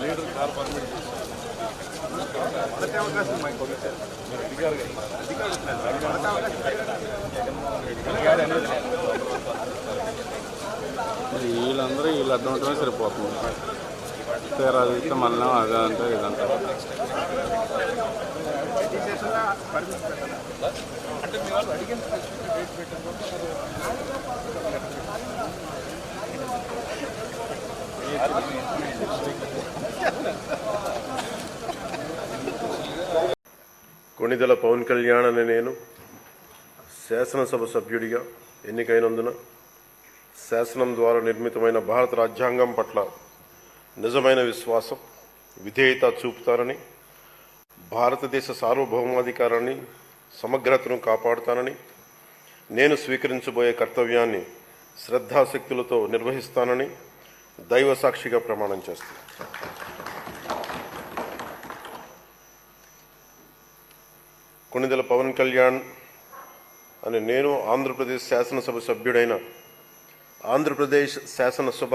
Leader car permit మొదటి అవకాశం మాకు మీరు అడిగారు వీళ్ళందరూ వీళ్ళు అర్థం అవటమే సరిపోతుంది. తీరా చూస్తే మళ్ళీ అదంతా ఇదంతా. అంటే పవన్ కళ్యాణ్ అనే నేను శాసనసభ సభ్యుడిగా ఎన్నికైనందున శాసనం ద్వారా నిర్మితమైన భారత రాజ్యాంగం పట్ల నిజమైన విశ్వాసం విధేయత చూపుతానని భారతదేశ సార్వభౌమాధికారాన్ని సమగ్రతను కాపాడుతానని నేను స్వీకరించబోయే కర్తవ్యాన్ని శ్రద్ధాశక్తులతో నిర్వహిస్తానని దైవ సాక్షిగా ప్రమాణం చేస్తాను. కొణిదెల పవన్ కళ్యాణ్ అని నేను ఆంధ్రప్రదేశ్ శాసనసభ సభ్యుడైన ఆంధ్రప్రదేశ్ శాసనసభ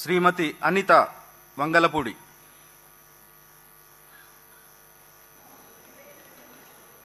శ్రీమతి అనిత వంగలపూడి